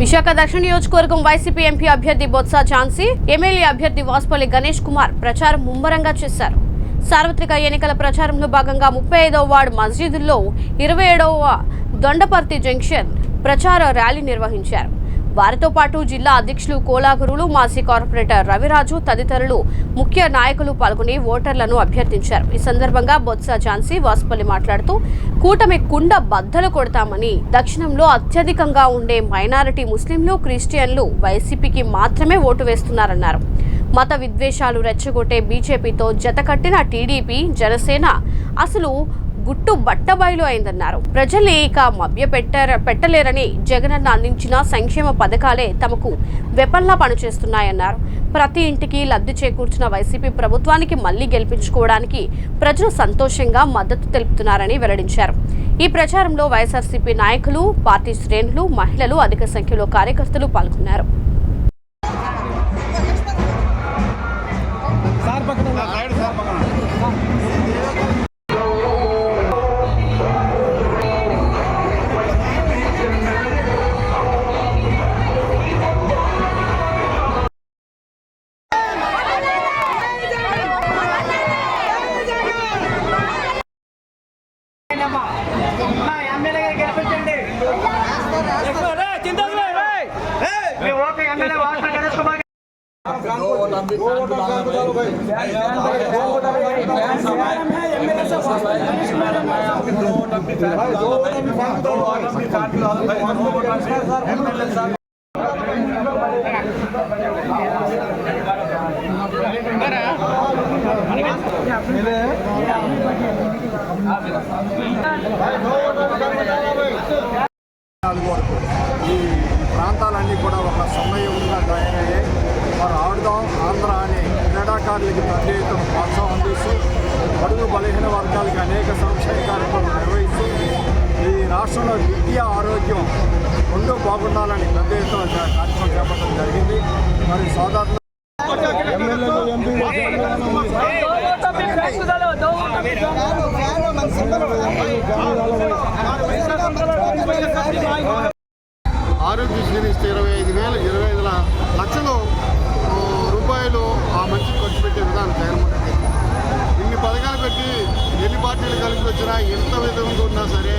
విశాఖ దక్షిణ నియోజకవర్గం YCP MP అభ్యర్థి బొత్స ఝాన్సీ ఎమ్మెల్యే అభ్యర్థి వాసుపల్లి గణేష్ కుమార్ ప్రచారం ముమ్మరంగా చేశారు. సార్వత్రిక ఎన్నికల ప్రచారంలో భాగంగా ముప్పై ఐదవ వార్డు మస్జిద్లో ఇరవై ఏడవ దొండపర్తి జంక్షన్ ప్రచార ర్యాలీ నిర్వహించారు. వారితో పాటు జిల్లా అధ్యక్షులు కోలాగురులు మాజీ కార్పొరేటర్ రవిరాజు తదితరులు ముఖ్య నాయకులు పాల్గొని ఓటర్లను అభ్యర్థించారు. ఈ సందర్భంగా బొత్స ఝాన్సీ వాసుపల్లి మాట్లాడుతూ కూటమి కుండ బద్దలు కొడతామని దక్షిణంలో అత్యధికంగా ఉండే మైనారిటీ ముస్లింలు క్రిస్టియన్లు వైసీపీకి మాత్రమే ఓటు వేస్తున్నారన్నారు. మత విద్వేషాలు రెచ్చగొట్టే బీజేపీతో జతకట్టిన టీడీపీ జనసేన అసలు గుట్టు బట్టబయలు అయిందన్నారు. ప్రజలు ఇక మభ్య పెట్టార పెట్టలేరని జగనన్న అందించిన సంక్షేమ పథకాలే తమకు వెపల్లా పనిచేస్తున్నాయన్నారు. ప్రతి ఇంటికి లబ్ధి చేకూర్చిన వైసీపీ ప్రభుత్వానికి మళ్ళీ గెలిపించుకోవడానికి ప్రజలు సంతోషంగా మద్దతు తెలుపుతున్నారని వెల్లడించారు. ఈ ప్రచారంలో వైఎస్ఆర్సీపీ నాయకులు పార్టీ శ్రేణులు మహిళలు అధిక సంఖ్యలో కార్యకర్తలు పాల్గొన్నారు. సార్ మా ఎమ్మెల్యే గారు గెలిపించండి. ఓటు ఎమ్మెల్యే వాసుపల్లి గణేష్ కుమార్ గారు. నాలుగు వరకు ఈ ప్రాంతాలన్నీ కూడా ఒక సమయంగా తయారయ్యాయి వారు ఆడుదాం ఆంధ్ర అనే క్రీడాకారులకి ప్రత్యేక ప్రోత్సాహం అందిస్తూ బడుగు బలహీన వర్గాలకి అనేక సంక్షేమ కార్యక్రమాలు నిర్వహిస్తూ ఈ రాష్ట్రంలో విద్య ఆరోగ్యం రెండు బాగుండాలని పెద్ద ఎత్తున కార్యక్రమం చేపట్టడం జరిగింది. మరి సాధారణ ఆరోగ్యశ్రీ ఇస్తే ఇరవై ఐదు వేల ఇరవై ఐదు ల- లక్షలు రూపాయలు ఆ మనిషికి ఖర్చు పెట్టే విధానం జగన్మోహన్ రెడ్డి. ఇన్ని పథకాలు పెట్టి ఎన్ని పార్టీలు కలిపి వచ్చినా ఎంత విధంగా ఉన్నా సరే